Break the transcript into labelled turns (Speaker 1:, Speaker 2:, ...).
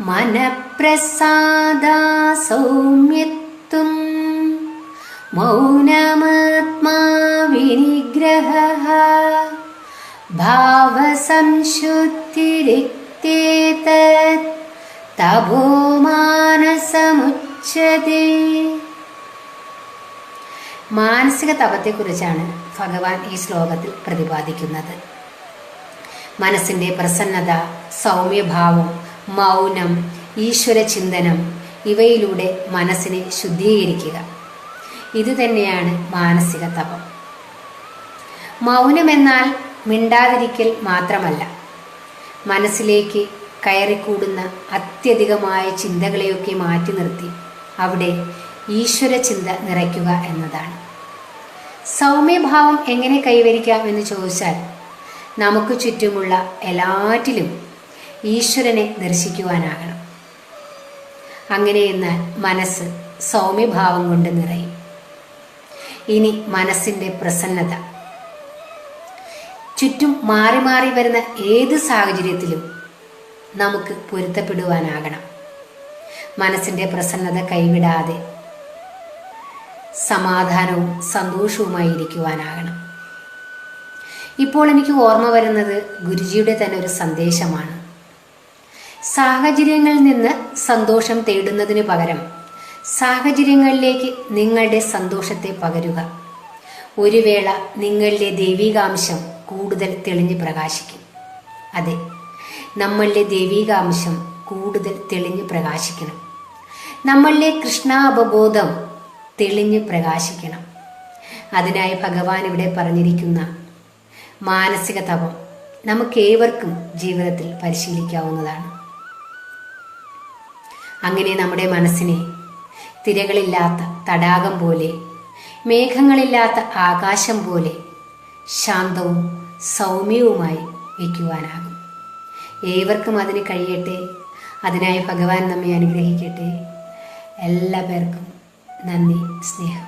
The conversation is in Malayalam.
Speaker 1: മനഃപ്രസാദാ സൗമ്യത്വം മൗനമാത്മാ വിനിഗ്രഹ ഭാവസംശുദ്ധിരിക്തേതത് മാനസിക തപത്തെക്കുറിച്ചാണ് ഭഗവാൻ ഈ ശ്ലോകത്തിൽ പ്രതിപാദിക്കുന്നത്. മനസ്സിന്റെ പ്രസന്നത സൗമ്യഭാവം മൗനം ഈശ്വര ചിന്തനം ഇവയിലൂടെ മനസ്സിനെ ശുദ്ധീകരിക്കുക. ഇതുതന്നെയാണ് മാനസിക തപം. മൗനമെന്നാൽ മിണ്ടാതിരിക്കൽ മാത്രമല്ല. മനസ്സിലേക്ക് കയറിക്കൂടുന്ന അത്യധികമായ ചിന്തകളെയൊക്കെ മാറ്റി നിർത്തി അവിടെ ഈശ്വര ചിന്ത നിറയ്ക്കുക എന്നതാണ്. സൗമ്യഭാവം എങ്ങനെ കൈവരിക്കാം എന്ന് ചോദിച്ചാൽ നമുക്ക് ചുറ്റുമുള്ള എല്ലാറ്റിലും ഈശ്വരനെ ദർശിക്കുവാനാകണം. അങ്ങനെ എന്നാൽ മനസ്സ് സൗമ്യഭാവം കൊണ്ട് നിറയും. ഇനി മനസ്സിന്റെ പ്രസന്നത. ചുറ്റും മാറി മാറി വരുന്ന ഏത് സാഹചര്യത്തിലും നമുക്ക് പൊരുത്തപ്പെടുവാനാകണം. മനസ്സിന്റെ പ്രസന്നത കൈവിടാതെ സമാധാനവും സന്തോഷവുമായി ഇരിക്കുവാനാകണം. ഇപ്പോൾ എനിക്ക് ഓർമ്മ വരുന്നത് ഗുരുജിയുടെ തന്നെ ഒരു സന്ദേശമാണ്. സാഹചര്യങ്ങളിൽ നിന്ന് സന്തോഷം തേടുന്നതിന് പകരം സാഹചര്യങ്ങളിലേക്ക് നിങ്ങളുടെ സന്തോഷത്തെ പകരുക. ഒരു വേള നിങ്ങളുടെ ദൈവികാംശം കൂടുതൽ തെളിഞ്ഞ് പ്രകാശിക്കും. അതെ നമ്മളുടെ ദൈവികാംശം കൂടുതൽ തെളിഞ്ഞ് പ്രകാശിക്കണം. നമ്മളുടെ കൃഷ്ണാവബോധം തെളിഞ്ഞ് പ്രകാശിക്കണം. അതിനായി ഭഗവാൻ ഇവിടെ പറഞ്ഞിരിക്കുന്ന മാനസിക തപം നമുക്കേവർക്കും ജീവിതത്തിൽ പരിശീലിക്കാവുന്നതാണ്. അങ്ങനെ നമ്മുടെ മനസ്സിനെ തിരകളില്ലാത്ത തടാകം പോലെ മേഘങ്ങളില്ലാത്ത ആകാശം പോലെ ശാന്തവും സൗമ്യവുമായി വയ്ക്കുവാനാകും ഏവർക്കും അതിന് കഴിയട്ടെ. അതിനായി ഭഗവാൻ നമ്മെ അനുഗ്രഹിക്കട്ടെ. എല്ലാ പേർക്കും നന്ദി സ്നേഹം.